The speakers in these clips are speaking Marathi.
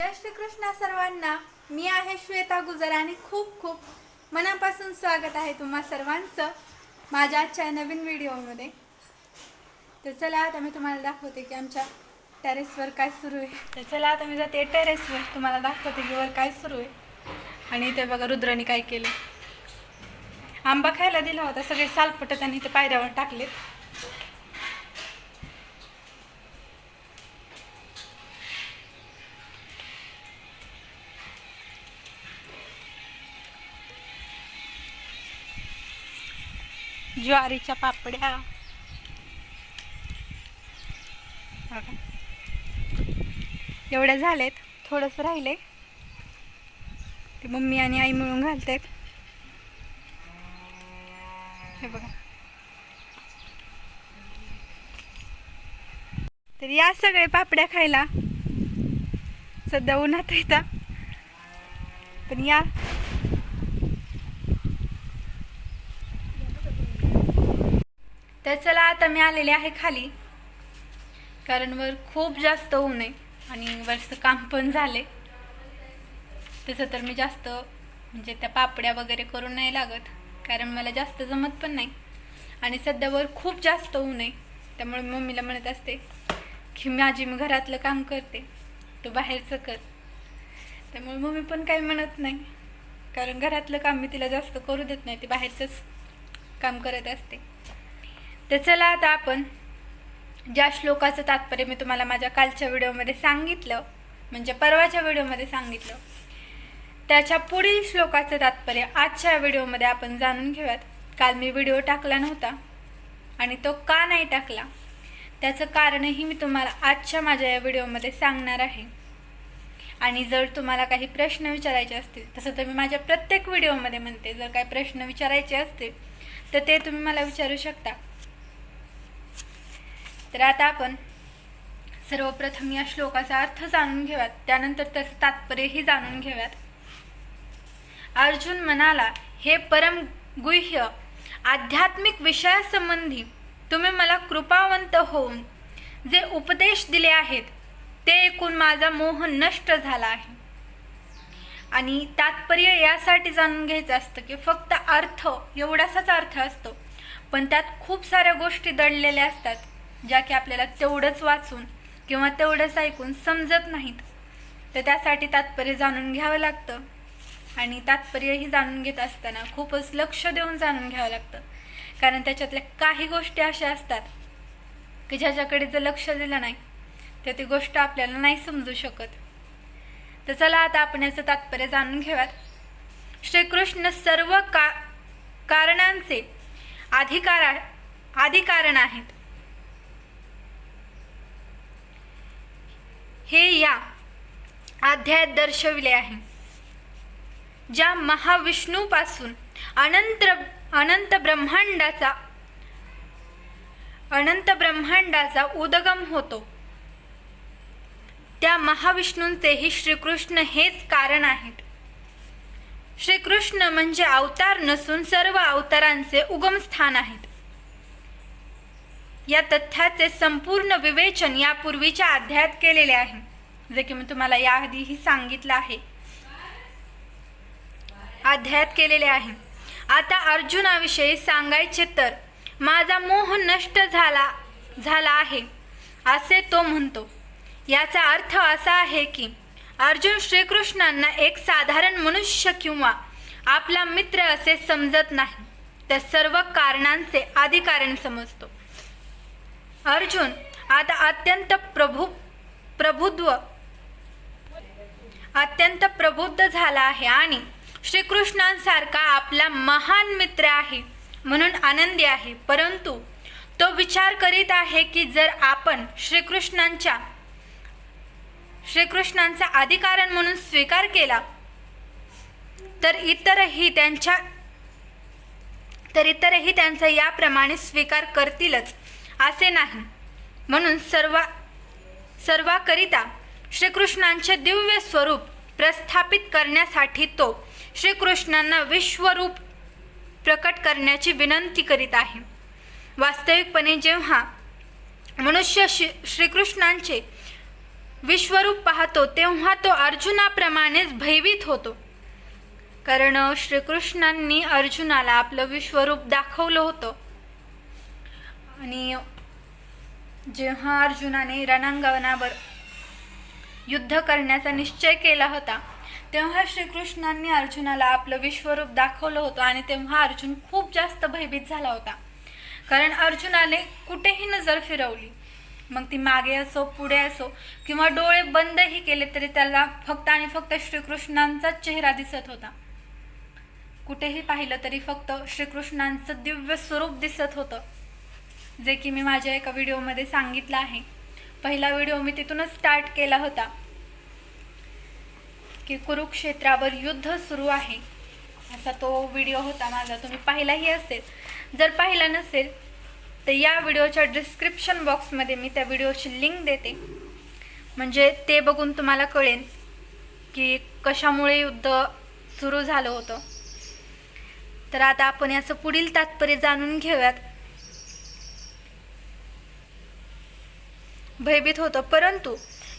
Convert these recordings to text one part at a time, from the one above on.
जय श्रीकृष्ण सर्वांना. मी आहे श्वेता गुजर आणि खूप खूप मनापासून स्वागत आहे तुम्हा सर्वांचं माझ्या आजच्या नवीन व्हिडिओमध्ये. तर चला आता मी तुम्हाला दाखवते की आमच्या टेरेसवर काय सुरू आहे. तर चला आता मी जाते टेरेसवर तुम्हाला दाखवते की वर काय सुरू आहे. आणि इथे बघा रुद्राने काय केलं. आंबा खायला दिला होता. सगळे सालपट त्यांनी ते पायऱ्यावर टाकलेत. ज्वारीच्या पापड्या. एवढ्या झालेत. थोडंसं राहिले. ते मम्मी आणि आई मिळून घालतात. हे बघा. तर या सगळे पापड्या खायला. सध्या उन्हात येतात पण या तर चला आता मी आलेले आहे खाली. कारण वर खूप जास्त ऊन आहे आणि वरचं काम पण झाले तसं तर मी जास्त म्हणजे त्या पापड्या वगैरे करून नाही लागत कारण मला जास्त जमत पण नाही. आणि सध्या वर खूप जास्त ऊन आहे त्यामुळे मम्मीला म्हणत असते की माझी मी घरातलं काम करते तू बाहेरचं कर. त्यामुळे मम्मी पण काही म्हणत नाही कारण घरातलं काम मी तिला जास्त करू देत नाही ती बाहेरचंच काम करत असते. तर चला आता आपण ज्या श्लोकाचं तात्पर्य मी तुम्हाला माझ्या कालच्या व्हिडिओमध्ये सांगितलं म्हणजे परवाच्या व्हिडिओमध्ये सांगितलं त्याच्या पुढील श्लोकाचं तात्पर्य आजच्या व्हिडिओमध्ये आपण जाणून घेऊयात. काल मी व्हिडिओ टाकला नव्हता आणि तो का नाही टाकला त्याचं कारणही मी तुम्हाला आजच्या माझ्या या व्हिडिओमध्ये सांगणार आहे. आणि जर तुम्हाला काही प्रश्न विचारायचे असतील तसं तर मी माझ्या प्रत्येक व्हिडिओमध्ये म्हणते जर काही प्रश्न विचारायचे असतील तर ते तुम्ही मला विचारू शकता. तर आता आपण सर्वप्रथम या श्लोकाचा अर्थ जाणून घेऊयात. त्यानंतर त्याचं तात्पर्यही जाणून घेऊयात. अर्जुन म्हणाला हे परम गुह्य आध्यात्मिक विषयासंबंधी तुम्ही मला कृपावंत होऊन जे उपदेश दिले आहेत ते ऐकून माझा मोह नष्ट झाला आहे. आणि तात्पर्य यासाठी जाणून घ्यायचं असतं की फक्त अर्थ एवढासाच अर्थ असतो. पण त्यात खूप साऱ्या गोष्टी दडलेल्या असतात. ज्या की आपल्याला तेवढंच वाचून किंवा तेवढंच ऐकून समजत नाहीत. तर त्यासाठी तात्पर्य जाणून घ्यावं लागतं. आणि तात्पर्यही जाणून घेत असताना खूपच लक्ष देऊन जाणून घ्यावं लागतं. कारण त्याच्यातल्या काही गोष्टी अशा असतात की ज्याच्याकडे जर लक्ष दिलं नाही तर ती गोष्ट आपल्याला नाही समजू शकत. तर चला आता आपण याचं तात्पर्य जाणून घेऊयात. श्रीकृष्ण सर्व का कारणांचे अधिकार अधिकारण आहेत. हे या अध्यायात दर्शविले आहे. ज्या महाविष्णूपासून अनंत अनंत ब्रह्मांडाचा अनंत ब्रह्मांडाचा उदगम होतो. त्या महाविष्णूंचेही श्रीकृष्ण हेच कारण आहेत. श्रीकृष्ण म्हणजे अवतार नसून सर्व अवतारांचे उगमस्थान आहेत. या तथ्याचे संपूर्ण विवेचन यापूर्वीच्या अध्यायात केलेले आहे. जे की मी तुम्हाला याआधीही सांगितलं आहे. अध्यायात केलेले आहे. आता अर्जुनाविषयी सांगायचे तर माझा मोह नष्ट झाला झाला आहे असे तो म्हणतो. याचा अर्थ असा आहे की अर्जुन श्रीकृष्णांना एक साधारण मनुष्य किंवा आपला मित्र असे समजत नाही. तर सर्व कारणांचे अधिकारण समजतो. अर्जुन आता अत्यंत प्रभू प्रभुत्व अत्यंत प्रबुद्ध झाला आहे आणि श्रीकृष्णांसारखा आपला महान मित्र आहे म्हणून आनंदी आहे. परंतु तो विचार करीत आहे की जर आपण श्रीकृष्णांच्या श्रीकृष्णांचा अधिकारण म्हणून स्वीकार केला तर इतरही त्यांच्या तर इतरही त्यांचा याप्रमाणे स्वीकार करतीलच. असे नाही. म्हणून सर्वा सर्वाकरिता श्रीकृष्णांचे दिव्य स्वरूप प्रस्थापित करण्यासाठी तो श्रीकृष्णांना विश्वरूप प्रकट करण्याची विनंती करीत आहे. वास्तविकपणे जेव्हा मनुष्य श्री श्रीकृष्णांचे विश्वरूप पाहतो तेव्हा तो अर्जुनाप्रमाणेच भयभीत होतो. कारण श्रीकृष्णांनी अर्जुनाला आपलं विश्वरूप दाखवलं होतं. आणि जेव्हा अर्जुनाने रणांगणावर युद्ध करण्याचा निश्चय केला होता तेव्हा श्रीकृष्णांनी अर्जुनाला आपलं विश्वरूप दाखवलं होतं आणि तेव्हा अर्जुन खूप जास्त भयभीत झाला होता. कारण अर्जुनाने कुठेही नजर फिरवली. मग ती मागे असो पुढे असो किंवा डोळे बंदही केले तरी त्याला फक्त आणि फक्त श्रीकृष्णांचाच चेहरा दिसत होता. कुठेही पाहिलं तरी फक्त श्रीकृष्णांचं दिव्य स्वरूप दिसत होतं. जे की मी माझ्या एका व्हिडिओमध्ये सांगितलं आहे. पहिला व्हिडिओ मी तिथूनच स्टार्ट केला होता. की कुरुक्षेत्रावर युद्ध सुरू आहे. असा तो व्हिडिओ होता माझा. तुम्ही पाहिलाही असेल. जर पाहिला नसेल तर या व्हिडिओच्या डिस्क्रिप्शन बॉक्समध्ये मी त्या व्हिडिओची लिंक देते. म्हणजे ते बघून तुम्हाला कळेल की कशामुळे युद्ध सुरू झालं होतं. तर आता आपण याचं पुढील तात्पर्य जाणून घेऊयात. भयभीत होतं. परंतु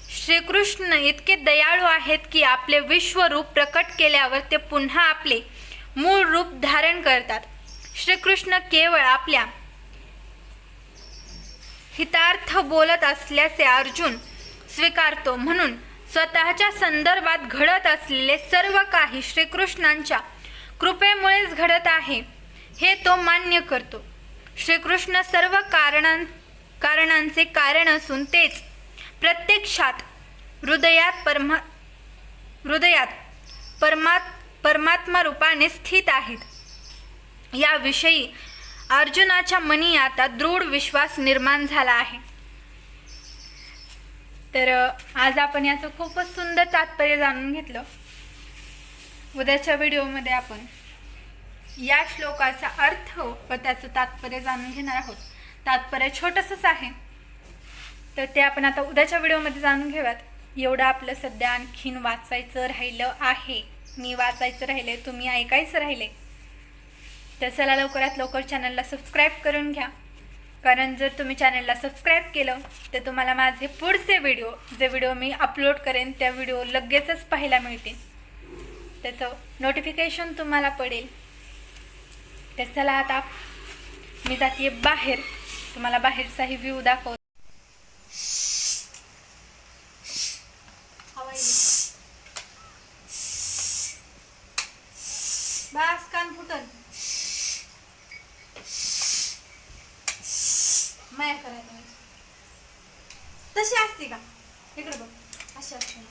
श्रीकृष्ण इतके दयाळू आहेत की आपले विश्वरूप प्रकट केल्यावर ते पुन्हा आपले मूळ रूप धारण करतात. श्रीकृष्ण केवळ आपल्या हितार्थ बोलत असल्याचे अर्जुन स्वीकारतो. म्हणून स्वतःच्या संदर्भात घडत असलेले सर्व काही श्रीकृष्णांच्या कृपेमुळेच घडत आहे हे तो मान्य करतो. श्रीकृष्ण सर्व कारणां कारणांचे कारण असून तेच प्रत्यक्षात हृदयात परमा हृदयात परमात परमात्मा रूपाने स्थित आहेत. याविषयी अर्जुनाच्या मनी आता दृढ विश्वास निर्माण झाला आहे. तर आज आपण याचं खूपच सुंदर तात्पर्य जाणून घेतलं. उद्याच्या व्हिडिओमध्ये आपण या श्लोकाचा अर्थ व त्याचं तात्पर्य जाणून घेणार आहोत. तात्पर्य छोटंसंच आहे. तर ते आपण आता उद्याच्या व्हिडिओमध्ये जाणून घेऊयात. एवढं आपलं सध्या आणखीन वाचायचं राहिलं आहे. मी वाचायचं राहिले तुम्ही ऐकायचं राहिले. तर चला लवकरात लवकर चॅनलला सबस्क्राईब करून घ्या. कारण जर तुम्ही चॅनलला सबस्क्राईब केलं तर तुम्हाला माझे पुढचे व्हिडिओ जे व्हिडिओ मी अपलोड करेन त्या व्हिडिओ लगेचच पाहायला मिळतील. त्याचं नोटिफिकेशन तुम्हाला पडेल. तर चला आता मी जाते बाहेर. तुम्हाला बाहेरचाही व्ह्यू दाखव बस कान फुटल माया करायला तशी असते का? इकडे बघ. अशी असते.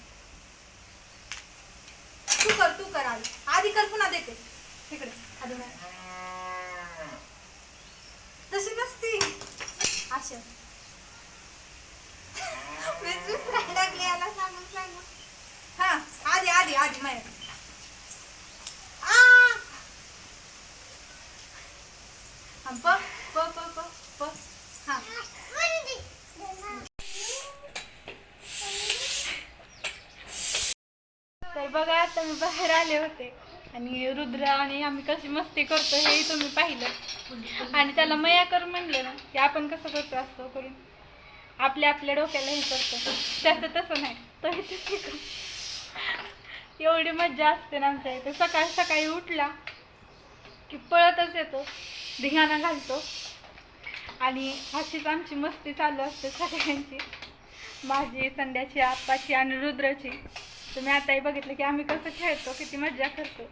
तू कर तू कर आधी. आधी कर पुन्हा देते. इकडे. आधी तशी नसती. अशी. मीच विसरायला लागली याला सांगून सांगून हा आधी आधी आधी प प प प प हा. तर बघा आता मी बाहेर आले होते. आणि रुद्र आणि आम्ही कशी मस्ती करतो हेही तुम्ही पाहिलं. आणि त्याला मया कर म्हणलं ना की आपण कसं करतो असतो करून. आपल्या आपल्या डोक्याला हे करतो त्याचं तसं नाही. तो हे एवढी मज्जा असते ना आमच्या इथे. सकाळी सकाळी उठला की पळतच येतो. धिंगाणा घालतो. आणि अशीच आमची मस्ती चालू असते सगळ्यांची. माझी संध्याची आप्पाची आणि रुद्राची. तुम्ही आताही बघितलं की आम्ही कसं खेळतो किती मज्जा करतो.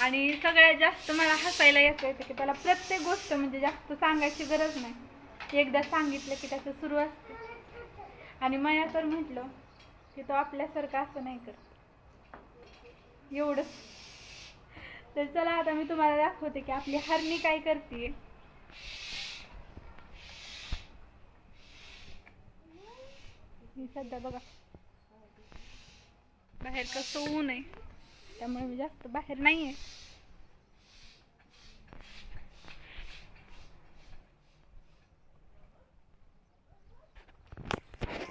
आणि सगळ्यात जास्त मला हसायला येतं येतं की त्याला प्रत्येक गोष्ट म्हणजे जास्त सांगायची गरज नाही. एकदा सांगितलं की त्याचं सुरू असतं. आणि मया तर म्हटलं की तो आपल्यासारखं असं नाही करत. एवढंच. तर चला आता मी तुम्हाला दाखवते की आपली हरणी काय करते मी सध्या बघा. बाहेर कसं ऊन आहे. त्यामुळे मी जास्त बाहेर नाही आहे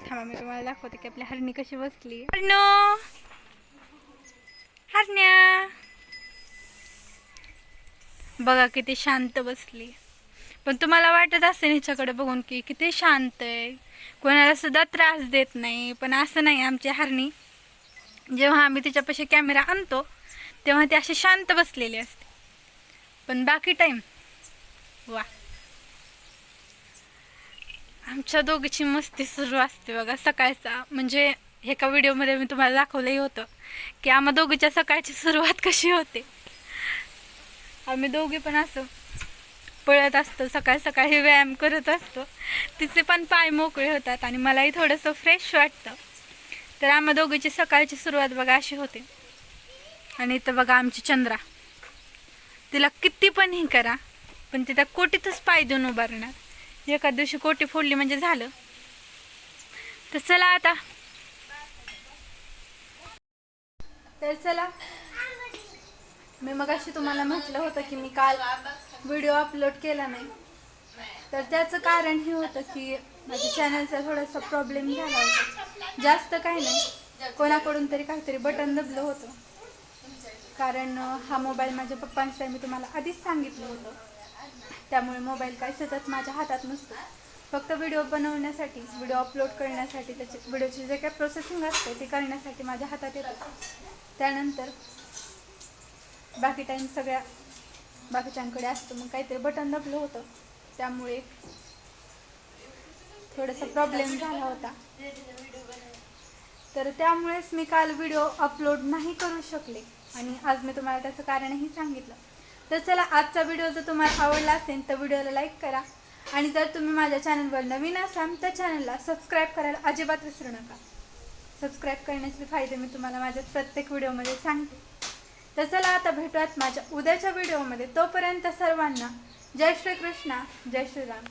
थांबा मी तुम्हाला दाखवते की आपली हरणी कशी बसली. हरणो हरण्या! बघा किती शांत बसली. पण तुम्हाला वाटत असेल ह्याच्याकडे बघून की किती शांत आहे. कोणाला सुद्धा त्रास देत नाही पण असं नाही आमची हरणी. जेव्हा आम्ही तिच्यापाशी कॅमेरा आणतो तेव्हा ती अशी शांत बसलेली असते. पण बाकी टाईम वा. आमच्या दोघीची मस्ती सुरू असते बघा सकाळचा. म्हणजे एका व्हिडिओमध्ये मी तुम्हाला दाखवलंही होतं की आम्हा दोघीच्या सकाळची सुरुवात कशी होते. आम्ही दोघी पण असं पळत असतो सकाळ सकाळी व्यायाम करत असतो. तिचे पण पाय मोकळे होतात आणि मलाही थोडंसं फ्रेश वाटतं. तर आम्हा दोघीची सकाळची सुरुवात बघा अशी होते. आणि इथं बघा आमची चंद्रा. तिला किती पण हे करा पण तिला कोटीतच पाय देऊन उभारणार. एका दिवशी कोटी फोडली म्हणजे झालं. तर चला आता. तर चला. मी मग अशी तुम्हाला म्हटलं होतं की मी काल व्हिडिओ अपलोड केला नाही. तर त्याचं कारण हे होतं की माझ्या चॅनलचा थोडासा प्रॉब्लेम झाला होता. जास्त काही नाही. कोणाकडून तरी काहीतरी बटन दबलं होतं. कारण हा मोबाईल माझ्या पप्पांचा मी तुम्हाला आधीच सांगितलं होतं. त्यामुळे मोबाईल काय सतत माझ्या हातात नसतो. फक्त व्हिडिओ बनवण्यासाठी व्हिडिओ अपलोड करण्यासाठी त्याचे व्हिडिओची जे काही प्रोसेसिंग असते ते करण्यासाठी माझ्या हातात येतं. त्यानंतर बाकी टाईम सगळ्या बाकीच्यांकडे असतं मग काहीतरी बटन दबलं होतं. त्यामुळे थोडासा प्रॉब्लेम झाला होता. तर त्यामुळेच मी काल व्हिडिओ अपलोड नाही करू शकले. आणि आज मी तुम्हाला त्याचं कारणही सांगितलं. तर चला आजचा व्हिडिओ जर तुम्हाला आवडला असेल तर व्हिडिओला लाईक करा. आणि जर तुम्ही माझ्या चॅनलवर नवीन असाल तर चॅनलला सबस्क्राईब करायला अजिबात विसरू नका. सबस्क्राईब करण्याचे फायदे मी तुम्हाला माझ्या प्रत्येक व्हिडिओमध्ये सांगते. तर चला आता भेटूयात माझ्या उद्याच्या व्हिडिओमध्ये तोपर्यंत सर्वांना जय श्री कृष्णा जय श्रीराम.